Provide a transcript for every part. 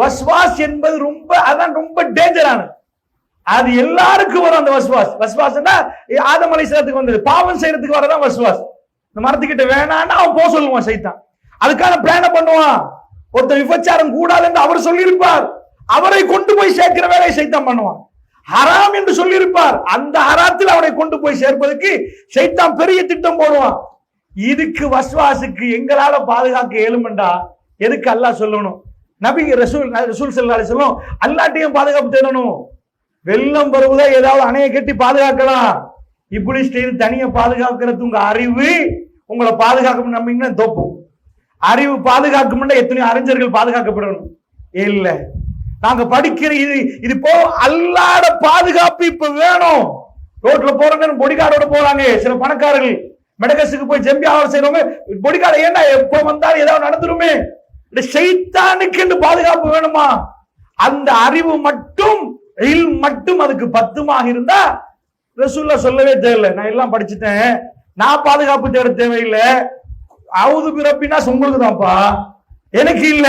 வஸ்வாஸ் என்பது ரொம்ப அதான் ரொம்ப டேஞ்சரானது அது எல்லாருக்கும் வரும் அந்த வஸ்வாஸ். வஸ்வாஸ்னா ஆதம் சேரத்துக்கு வந்தது. பாவம் செய்யறதுக்கு வரதான் வஸ்வாஸ். இந்த மரத்துக்கிட்ட வேணான்னா அவன் போக சொல்லுவான் சைத்தான். அதுக்கான பிளான பண்ணுவான்? ஒருத்தர் விபச்சாரம் கூடாது என்று அவர் சொல்லியிருப்பார். அவரை கொண்டு போய் சேர்க்கிற வேலையை சைத்தான் பண்ணுவான். ஹராம் என்று சொல்லியிருப்பார். அந்த ஹராத்தில் அவரை கொண்டு போய் சேர்ப்பதற்கு சைத்தான் பெரிய திட்டம் போடுவான். இதுக்கு வஸ்வாசுக்கு எங்களால பாதுகாக்க இயலுமெண்டா? எதுக்கு அல்லாஹ் சொல்லணும்? நபி ரசூல் ரசூல் செல்லாலே சொல்லும் அல்லாட்டையும் பாதுகாப்பு தேடணும். வெள்ளம் வருவதா ஏதாவது அணையை கட்டி பாதுகாக்கலாம். இப்படி ஸ்டைல் தனியை பாதுகாக்கிறது உங்க அறிவு உங்களை பாதுகாக்கும் நம்பிங்கன்னா தோப்பும். அறிவு பாதுகாக்கும்னா எத்தனையோ அறிஞர்கள் பாதுகாக்கப்படணும். இல்லை. நாங்க படிக்கிற இது இது போ அல்லாட பாதுகாப்பு இப்ப வேணும். ரோட்ல போறவங்க பொடிகாரோட போறாங்க. சில பணக்காரர்கள் மெடகஸுக்கு போய் ஜெம்பி ஆவல் செய்யறவங்க பொடிகார ஏன்னா எப்ப வந்தாலும் ஏதாவது நடந்துருமே? இந்த ஷைத்தானுக்கு என்று பாதுகாப்பு வேணுமா? அந்த அறிவு மட்டும் இல் மட்டும் அதுக்கு பத்துமாக இருந்தா ரசூல்லா சொல்லவே தேவையில்லை. நான் எல்லாம் படிச்சுட்டேன். நான் பாதுகாப்பு தேட தேவையில்லை. அவுது பிறப்பினா உங்களுக்கு தான்ப்பா எனக்கு இல்ல.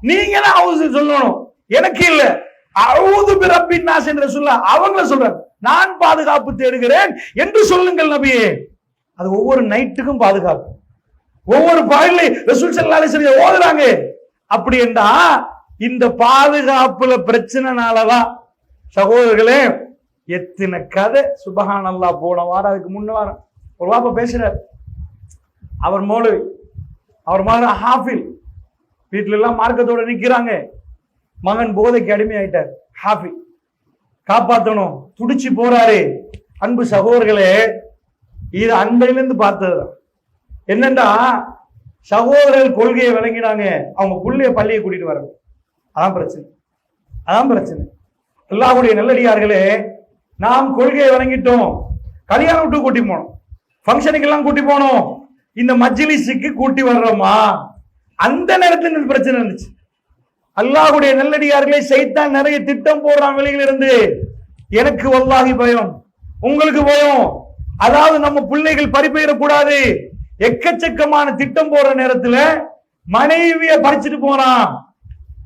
நீங்க அவுது சொல்லணும்? எனக்கு இல்ல. அவுது பிறப்பின் நாஸ் என்று சொல்ல அவங்கள சொல்ற நான் பாதுகாப்பு தேடுகிறேன் என்று சொல்லுங்கள் நபியே. அது ஒவ்வொரு நைட்டுக்கும் பாதுகாப்பு. ஒவ்வொரு பாயிலையும் ரசூல் ஸல்லல்லாஹு ஓதுறாங்க. அப்படி என்றா இந்த பாதுகாப்புல பிரச்சனைனாலதான் சகோதரர்களே எத்தனை கதை சுபஹானல்லா போன வாரம் அதுக்கு முன்ன வாரம். ஒரு வாப்பா பேசுறார். அவர் மோலவி அவர் மகன் ஹாஃபில் வீட்டுல எல்லாம் மார்க்கத்தோட நிக்கிறாங்க. மகன் போதைக்கு அடிமையாயிட்டார் ஹாஃபி காப்பாத்தணும் துடிச்சு போறாரு. அன்பு சகோதரர்களே இது அன்பையிலிருந்து பார்த்ததுதான். என்னண்டா? சகோதரர் கொள்கையை விளங்கினாங்க அவங்க பிள்ளைய பள்ளியை கூட்டிட்டு வர்றது அதான் பிரச்சனை. அதான் பிரச்சனை. அல்லாஹ்வுடைய நல்லடியார்களே நாம் கொள்கையை வழங்கிட்டோம் கல்யாணம் விட்டு கூட்டி போனோம். ஃபங்க்ஷனுக்கெல்லாம் கூட்டி போனோம். இந்த மஜ்லிஸுக்கு கூட்டி வர்றோமா? அந்த நேரத்தில் இந்த பிரச்சனை இருந்துச்சு. அல்லாஹுடைய நல்லடியார்களே சைத்தான் நிறைய திட்டம் போடுறான் வெளியில இருந்து எனக்கு வல்லாகி பயம். உங்களுக்கு பயம். அதாவது நம்ம பிள்ளைகள் பறிப்பெயரக்கூடாது எக்கச்சக்கமான திட்டம் போடுற நேரத்துல மனைவிய பறிச்சுட்டு போறான்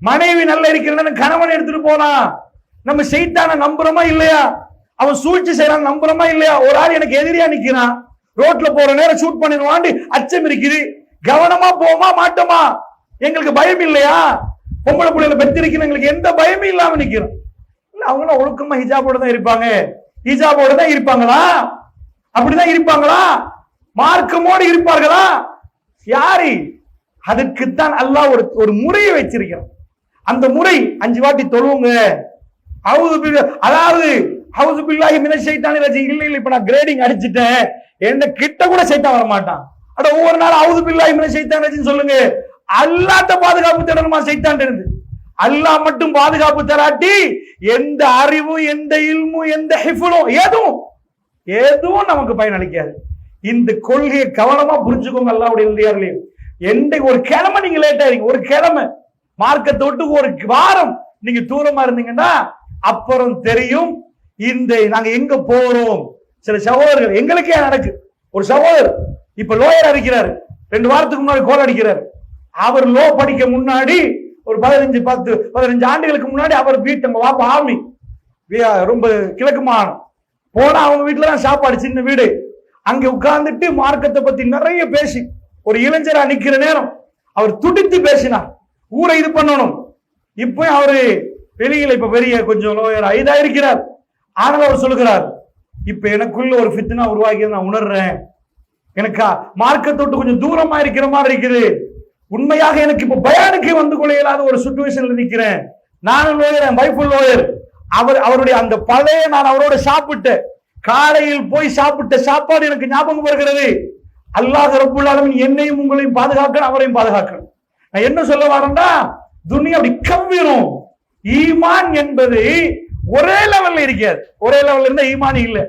மனைவி நல்லா இருக்கிறன்னு கணவன் எடுத்துட்டு போறான் நம்ம செய்தான நம்புறோமா இல்லையா? அவன் சூழ்ச்சி செய்யறான் நம்புறோமா இல்லையா? ஒரு ஆள் எனக்கு எதிரியா நிக்கிறான். ரோட்ல போற நேரம் ஷூட் பண்ணிடுவான். அச்சம் இருக்குது. கவனமா போமா மாட்டோமா? எங்களுக்கு பயம் இல்லையா? பொம்பளை பிள்ளைகளை பெற்றிருக்கணும் எங்களுக்கு எந்த பயமும் இல்லாம நிக்கிறோம். இல்ல அவங்களும் ஒழுக்கமா ஹிஜாபோட தான் இருப்பாங்க. ஹிஜாபோட தான் இருப்பாங்களா? அப்படிதான் இருப்பாங்களா? மார்க்கமோடு இருப்பார்களா? யாரு? அதுக்குத்தான் அல்லாஹ் ஒரு ஒரு முறையை வச்சிருக்கிறான் அந்த முறை அஞ்சு வாட்டி தொழுவுங்க. அவுது அதாவது அவுது பில்லாகி மின ஷைத்தானி இல்லை இல்லை இப்போ இப்ப நான் கிரேடிங் அடிச்சிட்டேன். என்ன கிட்ட கூட சைத்தான் வர மாட்டான் அட ஒவ்வொரு நாள் அவுது பில்லாகி மின ஷைத்தானி ரஜீம் சொல்லுங்க. அல்லாட்ட பாதுகாப்பு தேடணுமா சைத்தான் இருந்து? அல்லாஹ் மட்டும் பாதுகாப்பு தராட்டி எந்த அறிவும் எந்த இல்மும் எந்த ஹிஃபுலும் எதுவும் எதுவும் நமக்கு பயனளிக்காது. இந்த கொள்கையை கவனமா புரிஞ்சுக்கோங்க அல்லாவுடைய இல்லையார்களே எந்த ஒரு கிழமை நீங்க லேட் ஆயிருங்க ஒரு கிழமை. மார்க்கத்தை விட்டு ஒரு வாரம் நீங்க தூரமா இருந்தீங்கன்னா அப்புறம் தெரியும் இந்த நாங்க எங்க போறோம். சில சகோதரர்கள் எங்களுக்கே நடக்கு. ஒரு சகோதரர் இப்ப லோயர் அடிக்கிறாரு. ரெண்டு வாரத்துக்கு முன்னாடி கோல் அடிக்கிறார். அவர் லோ படிக்க முன்னாடி ஒரு பதினஞ்சு பத்து பதினஞ்சு ஆண்டுகளுக்கு முன்னாடி அவர் வீட்டு நம்ம வாப்பா ஆமி. ரொம்ப கிழக்கு மாகாணம். போனா அவங்க வீட்டுல தான் சாப்பாடு சின்ன வீடு. அங்க உட்கார்ந்துட்டு மார்க்கத்தை பத்தி நிறைய பேசி ஒரு இளைஞரா நிக்கிற நேரம் அவர் துடித்து பேசினார். ஊரை இது பண்ணணும். இப்ப அவரு வெளியில இப்ப பெரிய கொஞ்சம் லோயர் இருக்கிறார். ஆனால் அவர் சொல்லுகிறார் இப்ப எனக்குள்ள ஒரு ஃபித்னா உருவாக்கி நான் உணர்றேன். எனக்கா மார்க்கத்தோட்டு கொஞ்சம் தூரமா இருக்கிற மாதிரி இருக்குது. உண்மையாக எனக்கு இப்ப பயானுக்கு வந்து கொள்ள இயலாத ஒரு சுச்சுவேஷன்ல நிக்கிறேன். நானும் லோயர் என் வைஃப் லோயர் அவர் அவருடைய அந்த பழைய நான் அவரோட சாப்பிட்டேன். காலையில் போய் சாப்பிட்ட சாப்பாடு எனக்கு ஞாபகம் வருகிறது. அல்லாஹ் ரபுல்லாலும் என்னையும் உங்களையும் பாதுகாக்கணும் அவரையும் பாதுகாக்கணும் நான் என்ன சொல்ல வரேன்னா துணியா அப்படி கவ்விரும். ஈமான் என்பது ஒரே லெவல்ல இருக்காது ஒரே லெவல்ல இருந்தா ஈமான் இல்லை.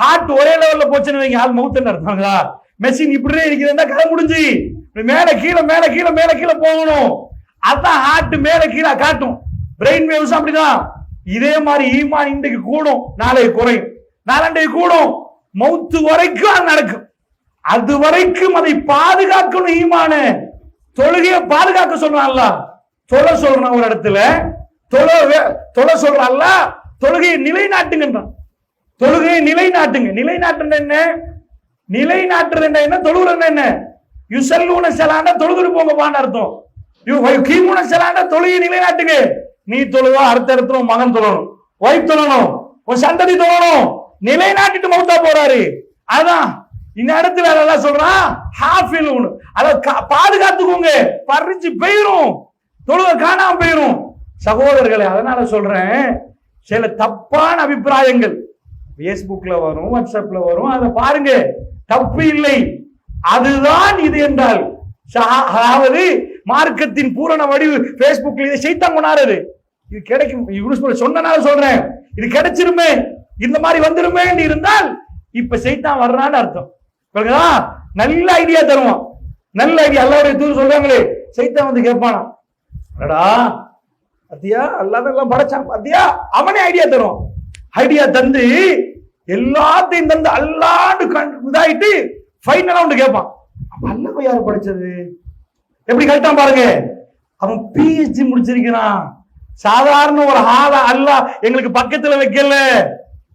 ஹார்ட் ஒரே லெவல்ல போச்சுன்னு வைங்க ஆள் மவுத்து நடத்தாங்களா மெஷின் இப்படியே இருக்குதுன்னா கதை முடிஞ்சு. மேல கீழே மேல கீழே மேல கீழே போகணும். அதான் ஹார்ட் மேல கீழே காட்டும். பிரெயின் வேவ்ஸ் அப்படிதான். இதே மாதிரி ஈமான் இன்றைக்கு கூடும். நாளைக்கு குறையும். நாளண்டைக்கு கூடும். மௌத்து வரைக்கும் அது நடக்கும். அது வரைக்கும் அதை பாதுகாக்கணும் ஈமான. தொழுகையை பாதுகாக்க சொல்றான்ல. தொலை சொல்றான் ஒரு இடத்துல. தொலை தொலை சொல்றான்ல. தொழுகையை நிலைநாட்டுங்கன்றான் தொழுகையை நிலைநாட்டுங்க. நிலைநாட்டுறது என்ன? நிலைநாட்டுறது என்ன? என்ன? தொழுகிறது என்ன? யுசல்லூன செலாண்டா தொழுதுட்டு போங்க பான்னு அர்த்தம். யு கீமுன செலாண்டா தொழுகை நிலைநாட்டுங்க. நீ தொழுவா அடுத்த இடத்துல மகன் தொழணும். ஒய்ஃப் தொழணும். உன் சந்ததி தொழணும். நிலைநாட்டிட்டு மௌத்தா போறாரு. அதான் இந்த இடத்துல அதெல்லாம் சொல்றான் ஹாஃபில் அத கா- பாதுகாத்துக்கோங்க. பறிச்சு போயிரும். தொழுக காணாம போயிரும். சகோதரர்களை அதனால சொல்றேன் சில தப்பான அபிப்பிராயங்கள். Facebookல வரும் வாட்ஸ்அப்ல வரும் அதை பாருங்க. தப்பு இல்லை. அதுதான் இது என்றால். அதாவது மார்க்கத்தின் பூரண வடிவு Facebookல இதை செய்தான் கொண்டாடுறது இது கிடைக்கும் சொன்னனால சொல்றேன். இது கிடைச்சிருமே. இந்த மாதிரி வந்துருமே இருந்தால் இப்ப சைத்தான் வர்றான்னு அர்த்தம். நல்ல ஐடியா தருவான். நல்ல ஐடியா எல்லாருடைய தூர் சொல்றாங்களே சைத்தான் வந்து கேட்பானா அடா பாத்தியா அல்லாத எல்லாம் படைச்சான் அத்தியா அவனே ஐடியா தருவான். ஐடியா தந்து எல்லாத்தையும் தந்து அல்லாண்டு இதாயிட்டு ஃபைனலா ஒன்று கேட்பான். அல்ல அல்லாஹ் யார் படைச்சது? எப்படி கரெக்டா பாருங்க. அவன் பிஹெச்டி முடிச்சிருக்கிறான். சாதாரண ஒரு ஆள அல்ல எங்களுக்கு பக்கத்துல வைக்கல.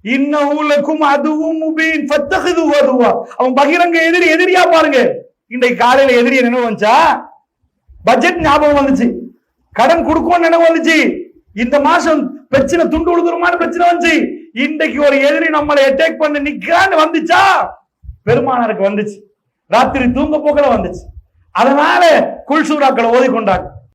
இன்னும் அதுவும் முபீன் ஃபத்தஹது அதுவா அவன் பகிரங்க எதிரி எதிரியா பாருங்க. இன்றைக்கு காலையில எதிரி நினைவு வந்துச்சா? பட்ஜெட் ஞாபகம் வந்துச்சு. கடன் கொடுக்கும் நினைவு வந்துச்சு. இந்த மாசம் பிரச்சனை துண்டு உழுதுருமான பிரச்சனை வந்துச்சு. இன்றைக்கு ஒரு எதிரி நம்மளை அட்டாக் பண்ண நிக்கிறான்னு வந்துச்சா? பெருமானாருக்கு வந்துச்சு. ராத்திரி தூங்க போக்கல வந்துச்சு. அதனால குல்சூராக்களை ஓதி கொண்டாங்க